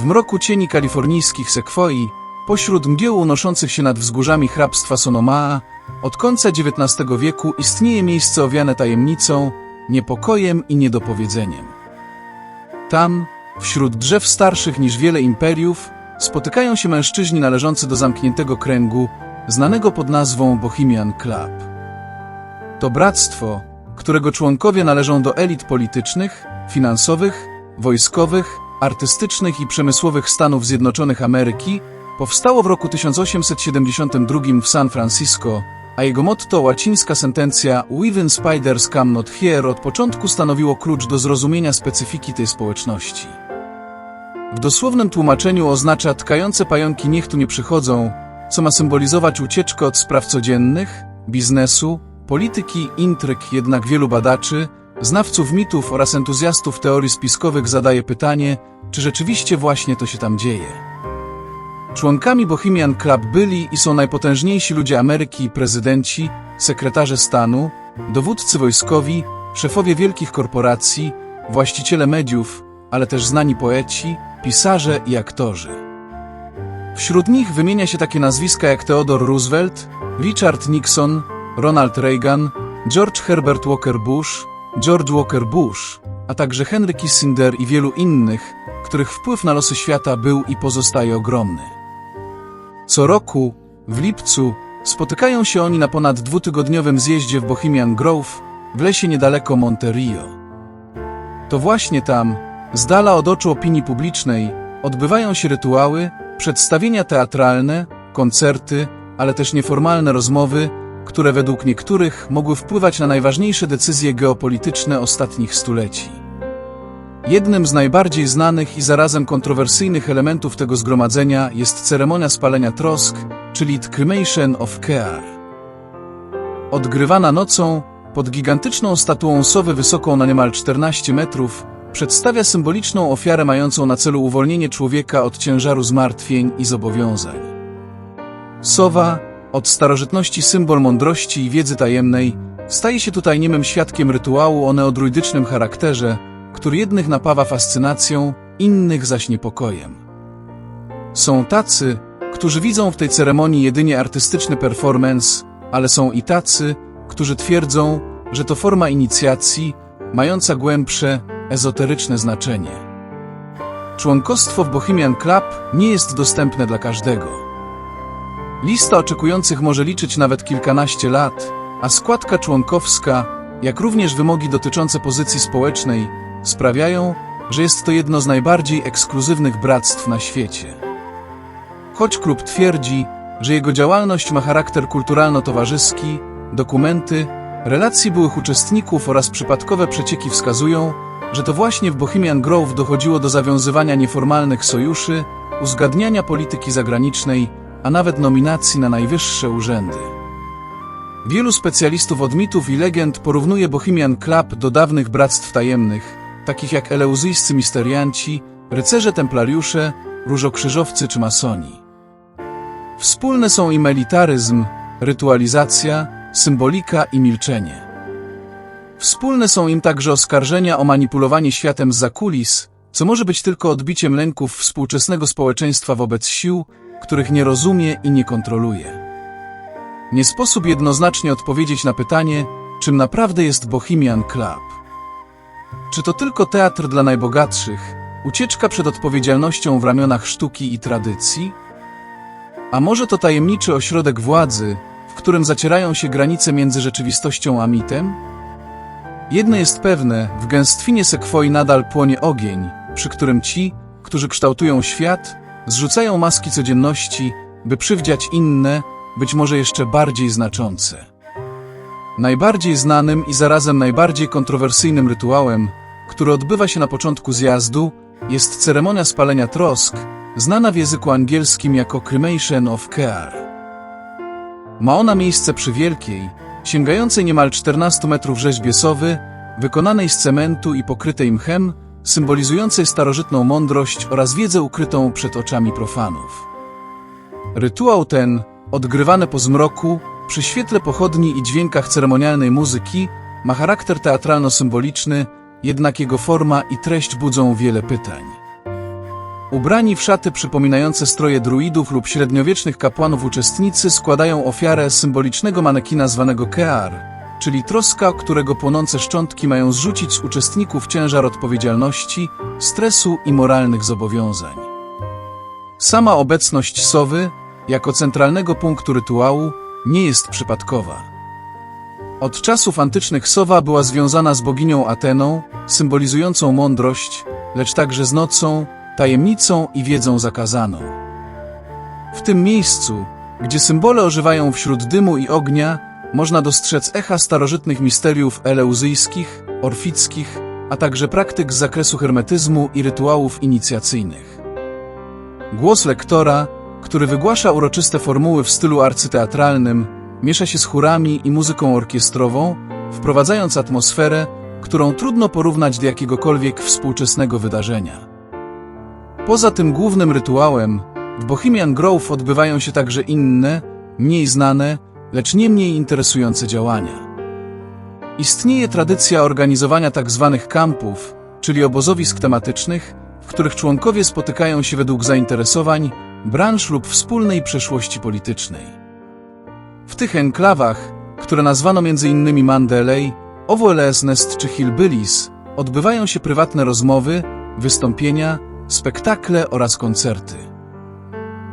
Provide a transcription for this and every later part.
W mroku cieni kalifornijskich sekwoi, pośród mgieł unoszących się nad wzgórzami hrabstwa Sonomaa, od końca XIX wieku istnieje miejsce owiane tajemnicą, niepokojem i niedopowiedzeniem. Tam, wśród drzew starszych niż wiele imperiów, spotykają się mężczyźni należący do zamkniętego kręgu, znanego pod nazwą Bohemian Club. To bractwo, którego członkowie należą do elit politycznych, finansowych, wojskowych, artystycznych i przemysłowych Stanów Zjednoczonych Ameryki, powstało w roku 1872 w San Francisco, a jego motto łacińska sentencja Within spiders come not here od początku stanowiło klucz do zrozumienia specyfiki tej społeczności. W dosłownym tłumaczeniu oznacza tkające pająki niech tu nie przychodzą, co ma symbolizować ucieczkę od spraw codziennych, biznesu, polityki, intryg, jednak wielu badaczy, znawców mitów oraz entuzjastów teorii spiskowych zadaje pytanie, czy rzeczywiście właśnie to się tam dzieje. Członkami Bohemian Club byli i są najpotężniejsi ludzie Ameryki prezydenci, sekretarze stanu, dowódcy wojskowi, szefowie wielkich korporacji, właściciele mediów, ale też znani poeci, pisarze i aktorzy. Wśród nich wymienia się takie nazwiska jak Theodore Roosevelt, Richard Nixon, Ronald Reagan, George Herbert Walker Bush, George Walker Bush, a także Henry Kissinger i wielu innych, których wpływ na losy świata był i pozostaje ogromny. Co roku, w lipcu, spotykają się oni na ponad dwutygodniowym zjeździe w Bohemian Grove, w lesie niedaleko Monterio. To właśnie tam, z dala od oczu opinii publicznej, odbywają się rytuały, przedstawienia teatralne, koncerty, ale też nieformalne rozmowy, które według niektórych mogły wpływać na najważniejsze decyzje geopolityczne ostatnich stuleci. Jednym z najbardziej znanych i zarazem kontrowersyjnych elementów tego zgromadzenia jest ceremonia spalenia trosk, czyli Cremation of Care. Odgrywana nocą, pod gigantyczną statuą sowy wysoką na niemal 14 metrów, przedstawia symboliczną ofiarę mającą na celu uwolnienie człowieka od ciężaru zmartwień i zobowiązań. Sowa, od starożytności symbol mądrości i wiedzy tajemnej, staje się tutaj niemym świadkiem rytuału o neodruidycznym charakterze, który jednych napawa fascynacją, innych zaś niepokojem. Są tacy, którzy widzą w tej ceremonii jedynie artystyczny performance, ale są i tacy, którzy twierdzą, że to forma inicjacji, mająca głębsze, ezoteryczne znaczenie. Członkostwo w Bohemian Club nie jest dostępne dla każdego. Lista oczekujących może liczyć nawet kilkanaście lat, a składka członkowska, jak również wymogi dotyczące pozycji społecznej, sprawiają, że jest to jedno z najbardziej ekskluzywnych bractw na świecie. Choć klub twierdzi, że jego działalność ma charakter kulturalno-towarzyski, dokumenty, relacje byłych uczestników oraz przypadkowe przecieki wskazują, że to właśnie w Bohemian Grove dochodziło do zawiązywania nieformalnych sojuszy, uzgadniania polityki zagranicznej, a nawet nominacji na najwyższe urzędy. Wielu specjalistów od mitów i legend porównuje Bohemian Club do dawnych bractw tajemnych, takich jak eleuzyjscy misterianci, rycerze templariusze, różokrzyżowcy czy masoni. Wspólne są im elitaryzm, rytualizacja, symbolika i milczenie. Wspólne są im także oskarżenia o manipulowanie światem z zakulis, co może być tylko odbiciem lęków współczesnego społeczeństwa wobec sił, których nie rozumie i nie kontroluje. Nie sposób jednoznacznie odpowiedzieć na pytanie, czym naprawdę jest Bohemian Club. Czy to tylko teatr dla najbogatszych, ucieczka przed odpowiedzialnością w ramionach sztuki i tradycji? A może to tajemniczy ośrodek władzy, w którym zacierają się granice między rzeczywistością a mitem? Jedno jest pewne, w gęstwinie sekwoi nadal płonie ogień, przy którym ci, którzy kształtują świat, zrzucają maski codzienności, by przywdziać inne, być może jeszcze bardziej znaczące. Najbardziej znanym i zarazem najbardziej kontrowersyjnym rytuałem, który odbywa się na początku zjazdu, jest ceremonia spalenia trosk, znana w języku angielskim jako Cremation of Care. Ma ona miejsce przy wielkiej, sięgającej niemal 14 metrów rzeźbie sowy, wykonanej z cementu i pokrytej mchem, symbolizującej starożytną mądrość oraz wiedzę ukrytą przed oczami profanów. Rytuał ten, odgrywany po zmroku, przy świetle pochodni i dźwiękach ceremonialnej muzyki, ma charakter teatralno-symboliczny, jednak jego forma i treść budzą wiele pytań. Ubrani w szaty przypominające stroje druidów lub średniowiecznych kapłanów uczestnicy składają ofiarę symbolicznego manekina zwanego Kear, czyli troska, którego płonące szczątki mają zrzucić z uczestników ciężar odpowiedzialności, stresu i moralnych zobowiązań. Sama obecność sowy, jako centralnego punktu rytuału, nie jest przypadkowa. Od czasów antycznych sowa była związana z boginią Ateną, symbolizującą mądrość, lecz także z nocą, tajemnicą i wiedzą zakazaną. W tym miejscu, gdzie symbole ożywają wśród dymu i ognia, można dostrzec echa starożytnych misteriów eleuzyjskich, orfickich, a także praktyk z zakresu hermetyzmu i rytuałów inicjacyjnych. Głos lektora, który wygłasza uroczyste formuły w stylu arcyteatralnym, miesza się z chórami i muzyką orkiestrową, wprowadzając atmosferę, którą trudno porównać do jakiegokolwiek współczesnego wydarzenia. Poza tym głównym rytuałem, w Bohemian Grove odbywają się także inne, mniej znane, lecz nie mniej interesujące działania. Istnieje tradycja organizowania tzw. kampów, czyli obozowisk tematycznych, w których członkowie spotykają się według zainteresowań, branż lub wspólnej przeszłości politycznej. W tych enklawach, które nazwano m.in. Mandalay, OWLS Nest czy Hillbillies, odbywają się prywatne rozmowy, wystąpienia, spektakle oraz koncerty.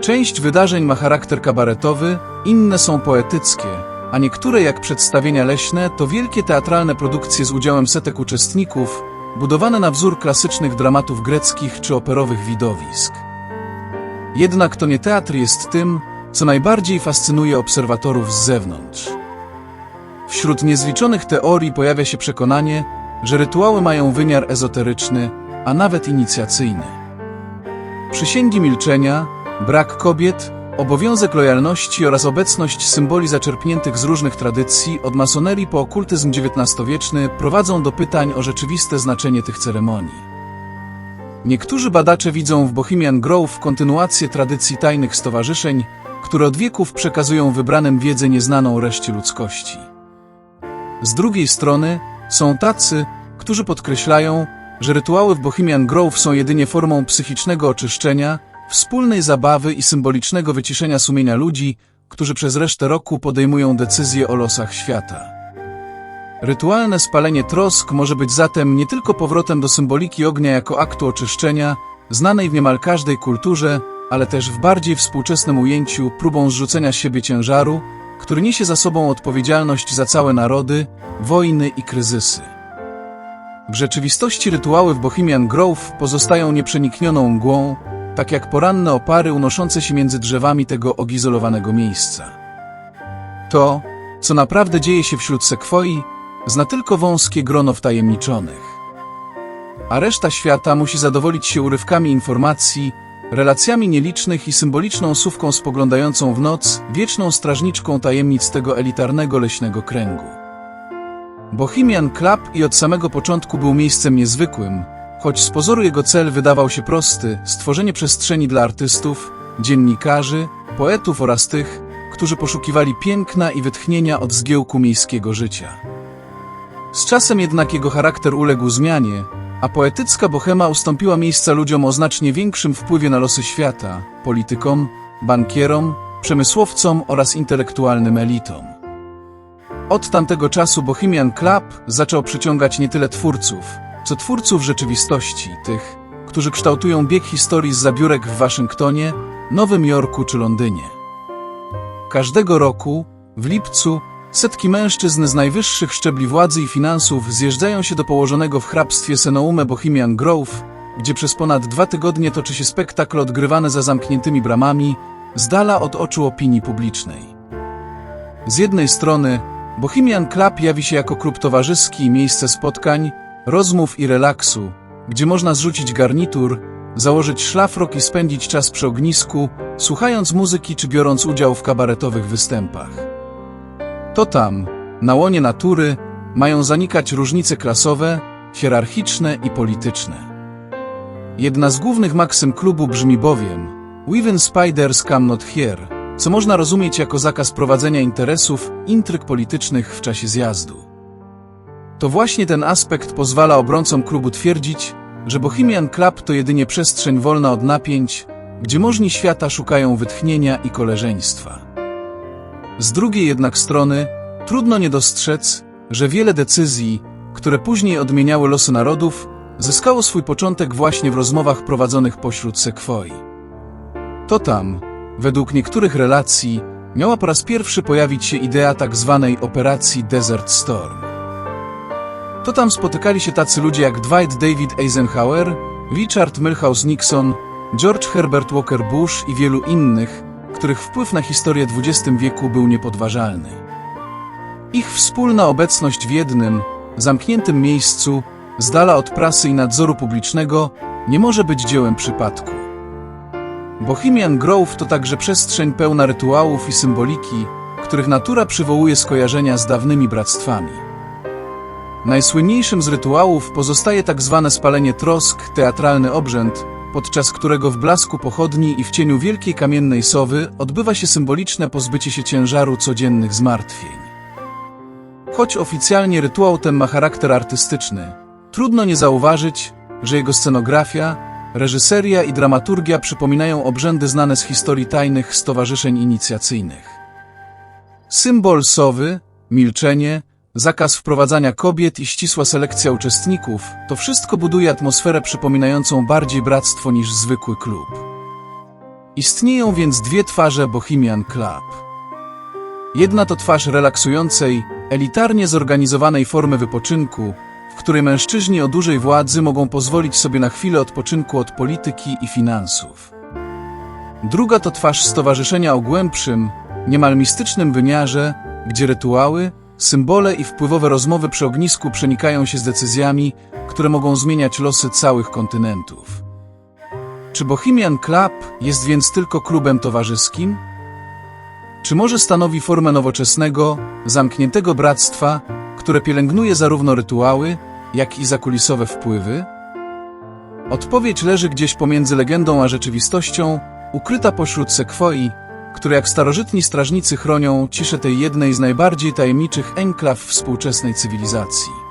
Część wydarzeń ma charakter kabaretowy, inne są poetyckie, a niektóre jak przedstawienia leśne to wielkie teatralne produkcje z udziałem setek uczestników, budowane na wzór klasycznych dramatów greckich czy operowych widowisk. Jednak to nie teatr jest tym, co najbardziej fascynuje obserwatorów z zewnątrz. Wśród niezliczonych teorii pojawia się przekonanie, że rytuały mają wymiar ezoteryczny, a nawet inicjacyjny. Przysięgi milczenia, brak kobiet, obowiązek lojalności oraz obecność symboli zaczerpniętych z różnych tradycji, od masonerii po okultyzm XIX-wieczny, prowadzą do pytań o rzeczywiste znaczenie tych ceremonii. Niektórzy badacze widzą w Bohemian Grove kontynuację tradycji tajnych stowarzyszeń, które od wieków przekazują wybranym wiedzę nieznaną reszcie ludzkości. Z drugiej strony są tacy, którzy podkreślają, że rytuały w Bohemian Grove są jedynie formą psychicznego oczyszczenia, wspólnej zabawy i symbolicznego wyciszenia sumienia ludzi, którzy przez resztę roku podejmują decyzje o losach świata. Rytualne spalenie trosk może być zatem nie tylko powrotem do symboliki ognia jako aktu oczyszczenia, znanej w niemal każdej kulturze, ale też w bardziej współczesnym ujęciu próbą zrzucenia z siebie ciężaru, który niesie za sobą odpowiedzialność za całe narody, wojny i kryzysy. W rzeczywistości rytuały w Bohemian Grove pozostają nieprzeniknioną mgłą, tak jak poranne opary unoszące się między drzewami tego ogizolowanego miejsca. To, co naprawdę dzieje się wśród sekwoi, zna tylko wąskie grono wtajemniczonych. A reszta świata musi zadowolić się urywkami informacji, relacjami nielicznych i symboliczną sówką spoglądającą w noc, wieczną strażniczką tajemnic tego elitarnego leśnego kręgu. Bohemian Club i od samego początku był miejscem niezwykłym, choć z pozoru jego cel wydawał się prosty stworzenie przestrzeni dla artystów, dziennikarzy, poetów oraz tych, którzy poszukiwali piękna i wytchnienia od zgiełku miejskiego życia. Z czasem jednak jego charakter uległ zmianie, a poetycka bohema ustąpiła miejsca ludziom o znacznie większym wpływie na losy świata politykom, bankierom, przemysłowcom oraz intelektualnym elitom. Od tamtego czasu Bohemian Club zaczął przyciągać nie tyle twórców, co twórców rzeczywistości, tych, którzy kształtują bieg historii z zabiórek w Waszyngtonie, Nowym Jorku czy Londynie. Każdego roku, w lipcu, setki mężczyzn z najwyższych szczebli władzy i finansów zjeżdżają się do położonego w hrabstwie Senoume Bohemian Grove, gdzie przez ponad dwa tygodnie toczy się spektakl odgrywany za zamkniętymi bramami, z dala od oczu opinii publicznej. Z jednej strony Bohemian Club jawi się jako klub towarzyski i miejsce spotkań, rozmów i relaksu, gdzie można zrzucić garnitur, założyć szlafrok i spędzić czas przy ognisku, słuchając muzyki czy biorąc udział w kabaretowych występach. To tam, na łonie natury, mają zanikać różnice klasowe, hierarchiczne i polityczne. Jedna z głównych maksym klubu brzmi bowiem Weven spiders come not here, co można rozumieć jako zakaz prowadzenia interesów, intryg politycznych w czasie zjazdu. To właśnie ten aspekt pozwala obrońcom klubu twierdzić, że Bohemian Club to jedynie przestrzeń wolna od napięć, gdzie możni świata szukają wytchnienia i koleżeństwa. Z drugiej jednak strony, trudno nie dostrzec, że wiele decyzji, które później odmieniały losy narodów, zyskało swój początek właśnie w rozmowach prowadzonych pośród sekwoi. To tam, według niektórych relacji, miała po raz pierwszy pojawić się idea tak zwanej operacji Desert Storm. To tam spotykali się tacy ludzie jak Dwight David Eisenhower, Richard Milhouse Nixon, George Herbert Walker Bush i wielu innych, których wpływ na historię XX wieku był niepodważalny. Ich wspólna obecność w jednym, zamkniętym miejscu, z dala od prasy i nadzoru publicznego, nie może być dziełem przypadku. Bohemian Grove to także przestrzeń pełna rytuałów i symboliki, których natura przywołuje skojarzenia z dawnymi bractwami. Najsłynniejszym z rytuałów pozostaje tak zwane spalenie trosk, teatralny obrzęd, podczas którego w blasku pochodni i w cieniu wielkiej kamiennej sowy odbywa się symboliczne pozbycie się ciężaru codziennych zmartwień. Choć oficjalnie rytuał ten ma charakter artystyczny, trudno nie zauważyć, że jego scenografia, reżyseria i dramaturgia przypominają obrzędy znane z historii tajnych stowarzyszeń inicjacyjnych. Symbol sowy, milczenie, zakaz wprowadzania kobiet i ścisła selekcja uczestników to wszystko buduje atmosferę przypominającą bardziej bractwo niż zwykły klub. Istnieją więc dwie twarze Bohemian Club. Jedna to twarz relaksującej, elitarnie zorganizowanej formy wypoczynku, w której mężczyźni o dużej władzy mogą pozwolić sobie na chwilę odpoczynku od polityki i finansów. Druga to twarz stowarzyszenia o głębszym, niemal mistycznym wymiarze, gdzie rytuały, symbole i wpływowe rozmowy przy ognisku przenikają się z decyzjami, które mogą zmieniać losy całych kontynentów. Czy Bohemian Club jest więc tylko klubem towarzyskim? Czy może stanowi formę nowoczesnego, zamkniętego bractwa, które pielęgnuje zarówno rytuały, jak i zakulisowe wpływy? Odpowiedź leży gdzieś pomiędzy legendą a rzeczywistością, ukryta pośród sekwoi, które jak starożytni strażnicy chronią ciszę tej jednej z najbardziej tajemniczych enklaw współczesnej cywilizacji.